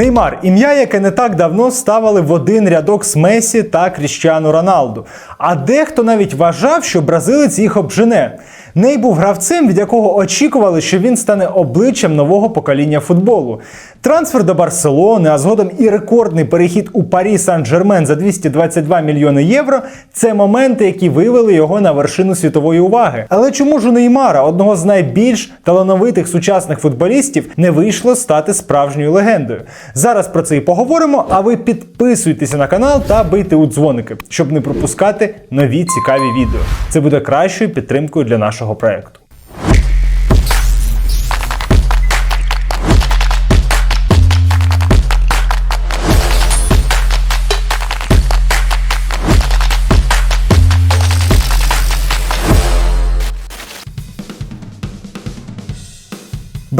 Неймар ім'я, яке не так давно ставили в один рядок з Месі та Кріщану Роналду. А дехто навіть вважав, що бразилець їх обжене. Ней був гравцем, від якого очікували, що він стане обличчям нового покоління футболу. Трансфер до Барселони, а згодом і рекордний перехід у Парі Сан-Жермен за 222 мільйони євро це моменти, які вивели його на вершину світової уваги. Але чому ж у Неймара, одного з найбільш талановитих сучасних футболістів, не вийшло стати справжньою легендою? Зараз про це і поговоримо. А ви підписуйтеся на канал та бийте у дзвоники, щоб не пропускати нові цікаві відео. Це буде кращою підтримкою для нашого проекту.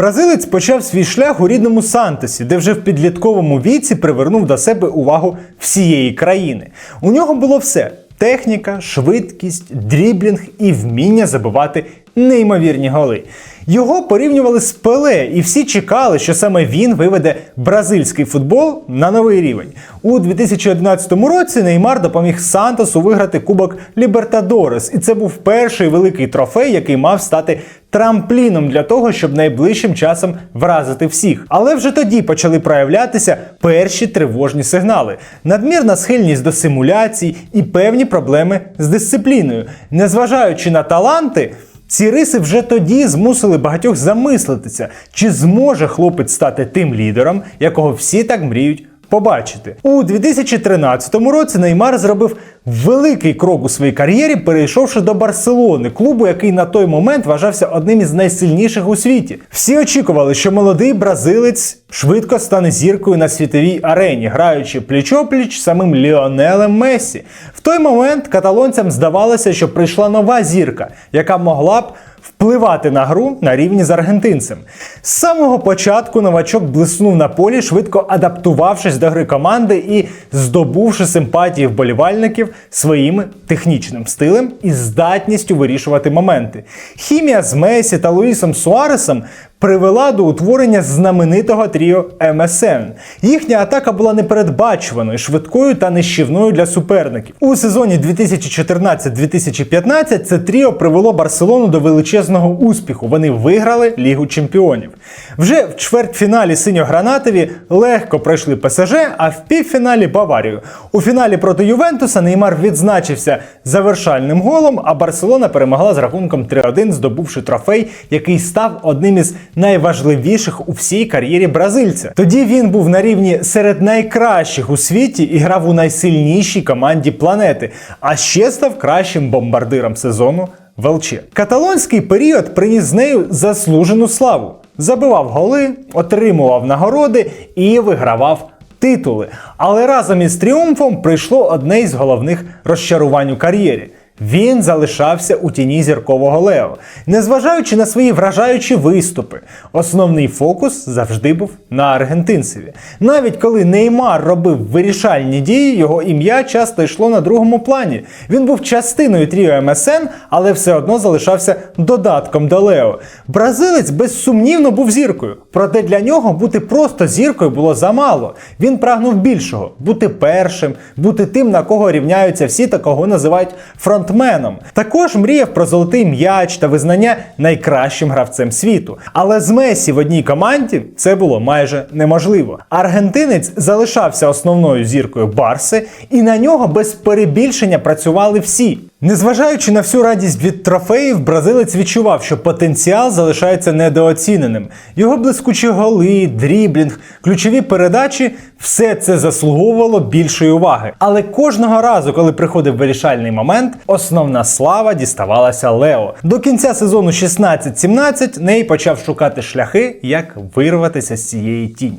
Бразилець почав свій шлях у рідному Сантосі, де вже в підлітковому віці привернув до себе увагу всієї країни. У нього було все: техніка, швидкість, дріблінг і вміння забивати неймовірні голи. Його порівнювали з Пеле, і всі чекали, що саме він виведе бразильський футбол на новий рівень. У 2011 році Неймар допоміг Сантосу виграти Кубок Лібертадорес, і це був перший великий трофей, який мав стати трампліном для того, щоб найближчим часом вразити всіх. Але вже тоді почали проявлятися перші тривожні сигнали: надмірна схильність до симуляцій і певні проблеми з дисципліною, незважаючи на таланти. Ці риси вже тоді змусили багатьох замислитися, чи зможе хлопець стати тим лідером, якого всі так мріють побачити. У 2013 році Неймар зробив великий крок у своїй кар'єрі, перейшовши до Барселони, клубу, який на той момент вважався одним із найсильніших у світі. Всі очікували, що молодий бразилець швидко стане зіркою на світовій арені, граючи пліч-опліч самим Ліонелем Мессі. В той момент каталонцям здавалося, що прийшла нова зірка, яка могла б впливати на гру на рівні з аргентинцем. З самого початку новачок блиснув на полі, швидко адаптувавшись до гри команди і здобувши симпатії вболівальників своїм технічним стилем і здатністю вирішувати моменти. Хімія з Месі та Луїсом Суаресом привела до утворення знаменитого тріо МСН. Їхня атака була непередбачуваною, швидкою та нищівною для суперників. У сезоні 2014-2015 це тріо привело Барселону до величезного успіху. Вони виграли Лігу Чемпіонів. Вже в чвертьфіналі синьо-гранатові легко пройшли ПСЖ, а в півфіналі Баварію. У фіналі проти Ювентуса Неймар відзначився завершальним голом, а Барселона перемогла з рахунком 3-1, здобувши трофей, який став одним із найважливіших у всій кар'єрі бразильця. Тоді він був на рівні серед найкращих у світі і грав у найсильнішій команді планети, а ще став кращим бомбардиром сезону в ЛЧ. Каталонський період приніс з нею заслужену славу. Забивав голи, отримував нагороди і вигравав титули. Але разом із тріумфом прийшло одне із головних розчарувань у кар'єрі. Він залишався у тіні зіркового Лео, незважаючи на свої вражаючі виступи. Основний фокус завжди був на аргентинцеві. Навіть коли Неймар робив вирішальні дії, його ім'я часто йшло на другому плані. Він був частиною тріо МСН, але все одно залишався додатком до Лео. Бразилець безсумнівно був зіркою, проте для нього бути просто зіркою було замало. Він прагнув більшого бути першим, бути тим, на кого рівняються всі та кого називають фронтменом. Також мріяв про золотий м'яч та визнання найкращим гравцем світу. Але з Месі в одній команді це було майже неможливо. Аргентинець залишався основною зіркою Барси, і на нього без перебільшення працювали всі. Незважаючи на всю радість від трофеїв, бразилець відчував, що потенціал залишається недооціненим. Його блискучі голи, дріблінг, ключові передачі все це заслуговувало більшої уваги. Але кожного разу, коли приходив вирішальний момент, основна слава діставалася Лео. До кінця сезону 16-17 Ней почав шукати шляхи, як вирватися з цієї тіні.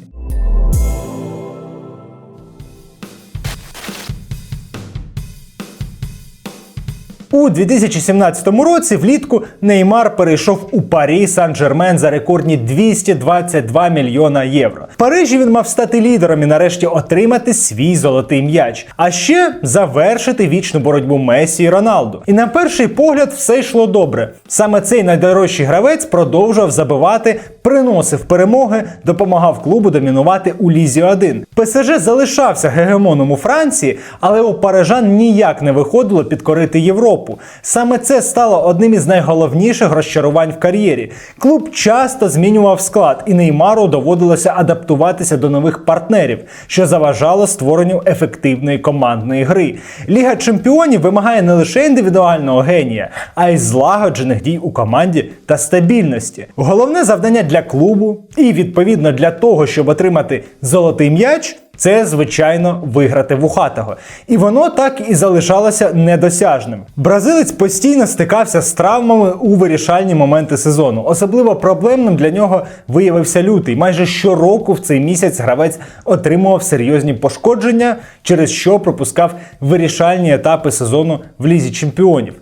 У 2017 році влітку Неймар перейшов у Парі Сан-Жермен за рекордні 222 мільйона євро. В Парижі він мав стати лідером і нарешті отримати свій золотий м'яч, а ще завершити вічну боротьбу Месі і Роналду. І на перший погляд все йшло добре. Саме цей найдорожчий гравець продовжував забивати, приносив перемоги, допомагав клубу домінувати у Лізі 1. ПСЖ залишався гегемоном у Франції, але у парижан ніяк не виходило підкорити Європу. Саме це стало одним із найголовніших розчарувань в кар'єрі. Клуб часто змінював склад, і Неймару доводилося адаптуватися до нових партнерів, що заважало створенню ефективної командної гри. Ліга чемпіонів вимагає не лише індивідуального генія, а й злагоджених дій у команді та стабільності. Головне завдання для клубу і відповідно для того, щоб отримати золотий м'яч. Це, звичайно, виграти вухатого. І воно так і залишалося недосяжним. Бразилець постійно стикався з травмами у вирішальні моменти сезону. Особливо проблемним для нього виявився лютий. Майже щороку в цей місяць гравець отримував серйозні пошкодження, через що пропускав вирішальні етапи сезону в лізі чемпіонів.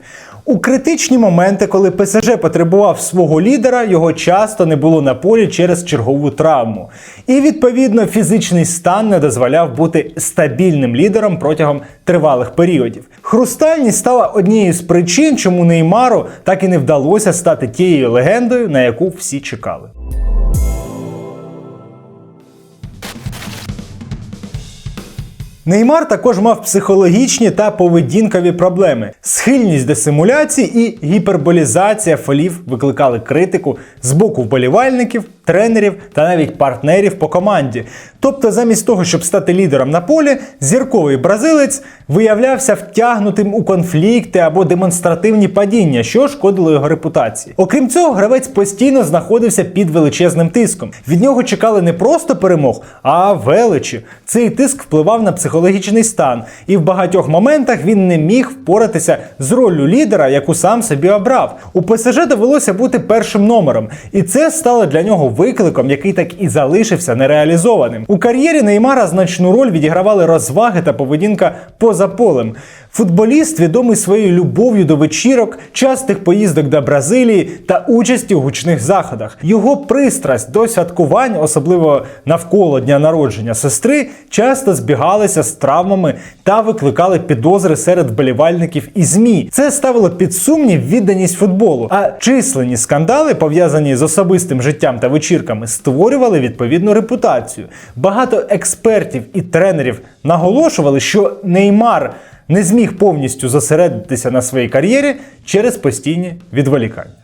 У критичні моменти, коли ПСЖ потребував свого лідера, його часто не було на полі через чергову травму. І відповідно фізичний стан не дозволяв бути стабільним лідером протягом тривалих періодів. Хрустальність стала однією з причин, чому Неймару так і не вдалося стати тією легендою, на яку всі чекали. Неймар також мав психологічні та поведінкові проблеми. Схильність до симуляції і гіперболізація фолів викликали критику з боку вболівальників, тренерів та навіть партнерів по команді. Тобто, замість того, щоб стати лідером на полі, зірковий бразилець виявлявся втягнутим у конфлікти або демонстративні падіння, що шкодило його репутації. Окрім цього, гравець постійно знаходився під величезним тиском. Від нього чекали не просто перемог, а величі. Цей тиск впливав на психологічний стан, і в багатьох моментах він не міг впоратися з роллю лідера, яку сам собі обрав. У ПСЖ довелося бути першим номером, і це стало для нього викликом, який так і залишився нереалізованим. У кар'єрі Неймара значну роль відігравали розваги та поведінка поза полем. Футболіст відомий своєю любов'ю до вечірок, частих поїздок до Бразилії та участі у гучних заходах. Його пристрасть до святкувань, особливо навколо дня народження сестри, часто збігалися з травмами та викликали підозри серед вболівальників і змі. Це ставило під сумнів відданість футболу. А численні скандали, пов'язані з особистим життям та вечірками, створювали відповідну репутацію. Багато експертів і тренерів наголошували, що Неймар не зміг повністю зосередитися на своїй кар'єрі через постійні відволікання.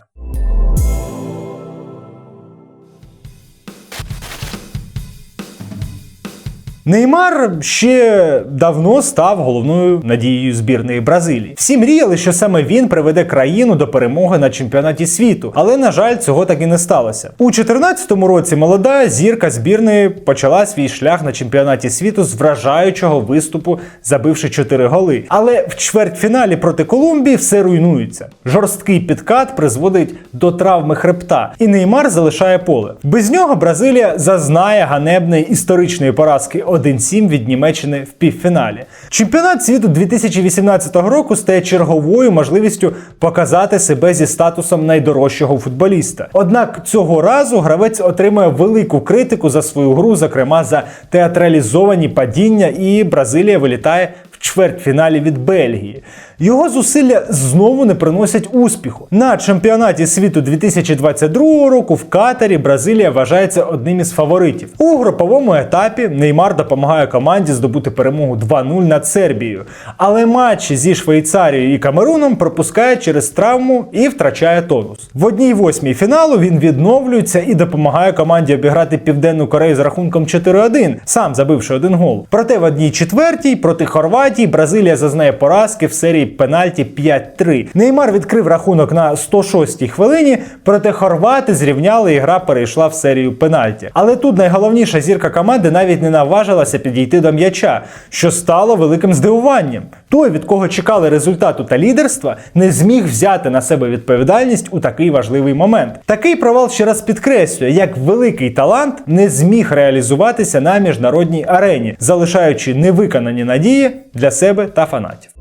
Неймар ще давно став головною надією збірної Бразилії. Всі мріяли, що саме він приведе країну до перемоги на чемпіонаті світу, але на жаль, цього так і не сталося. У 2014 році молода зірка збірної почала свій шлях на чемпіонаті світу з вражаючого виступу, забивши 4 голи. Але в чвертьфіналі проти Колумбії все руйнується. Жорсткий підкат призводить до травми хребта, і Неймар залишає поле. Без нього Бразилія зазнає ганебної історичної поразки 1-7 від Німеччини в півфіналі. Чемпіонат світу 2018 року стає черговою можливістю показати себе зі статусом найдорожчого футболіста. Однак цього разу гравець отримує велику критику за свою гру, зокрема за театралізовані падіння, і Бразилія вилітає чвертьфіналі від Бельгії. Його зусилля знову не приносять успіху. На чемпіонаті світу 2022 року в Катарі Бразилія вважається одним із фаворитів. У груповому етапі Неймар допомагає команді здобути перемогу 2-0 над Сербією. Але матчі зі Швейцарією і Камеруном пропускає через травму і втрачає тонус. В одній восьмій фіналу він відновлюється і допомагає команді обіграти Південну Корею з рахунком 4-1, сам забивши один гол. Проте в одній четвертій проти Хорватії Бразилія зазнає поразки в серії пенальті 5-3. Неймар відкрив рахунок на 106-й хвилині, проте хорвати зрівняли і гра перейшла в серію пенальті. Але тут найголовніша зірка команди навіть не наважилася підійти до м'яча, що стало великим здивуванням. Той, від кого чекали результату та лідерства, не зміг взяти на себе відповідальність у такий важливий момент. Такий провал ще раз підкреслює, як великий талант не зміг реалізуватися на міжнародній арені, залишаючи невиконані надії для себе та фанатів.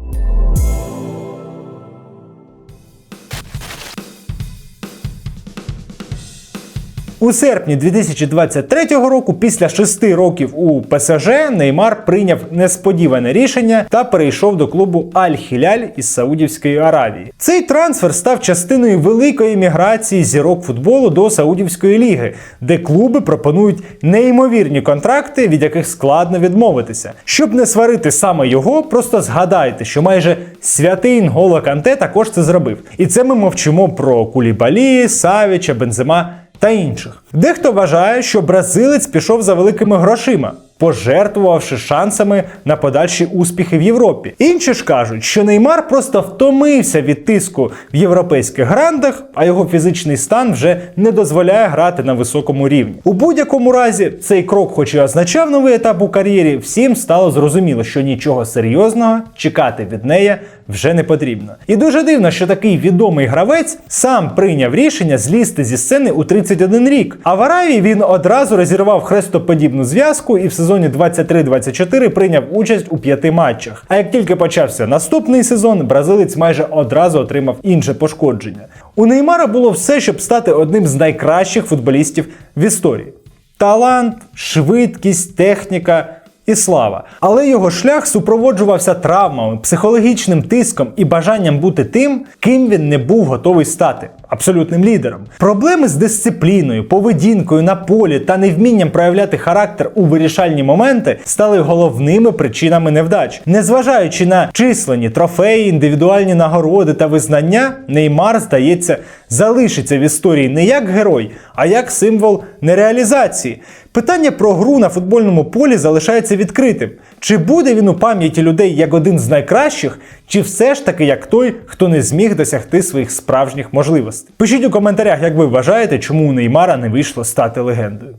У серпні 2023 року, після шести років у ПСЖ, Неймар прийняв несподіване рішення та перейшов до клубу Аль-Хіляль із Саудівської Аравії. Цей трансфер став частиною великої міграції зірок футболу до Саудівської ліги, де клуби пропонують неймовірні контракти, від яких складно відмовитися. Щоб не сварити саме його, просто згадайте, що майже святий Нголо Канте також це зробив. І це ми мовчимо про Кулібалі, Савіча, Бензема та інших. Дехто вважає, що бразилець пішов за великими грошима. Пожертвувавши шансами на подальші успіхи в Європі. Інші ж кажуть, що Неймар просто втомився від тиску в європейських грандах, а його фізичний стан вже не дозволяє грати на високому рівні. У будь-якому разі, цей крок, хоч і означав новий етап у кар'єрі, всім стало зрозуміло, що нічого серйозного чекати від неї вже не потрібно. І дуже дивно, що такий відомий гравець сам прийняв рішення злізти зі сцени у 31 рік. А в Аравії він одразу розірвав хрестоподібну зв'язку і в сезоні 23-24 прийняв участь у п'яти матчах. А як тільки почався наступний сезон, бразилець майже одразу отримав інше пошкодження. У Неймара було все, щоб стати одним з найкращих футболістів в історії: талант, швидкість, техніка і слава. Але його шлях супроводжувався травмами, психологічним тиском і бажанням бути тим, ким він не був готовий стати абсолютним лідером. Проблеми з дисципліною, поведінкою на полі та невмінням проявляти характер у вирішальні моменти стали головними причинами невдач. Незважаючи на численні трофеї, індивідуальні нагороди та визнання, Неймар, здається, залишиться в історії не як герой, а як символ нереалізації. Питання про гру на футбольному полі залишається відкритим. Чи буде він у пам'яті людей як один з найкращих, чи все ж таки як той, хто не зміг досягти своїх справжніх можливостей? Пишіть у коментарях, як ви вважаєте, чому у Неймара не вийшло стати легендою.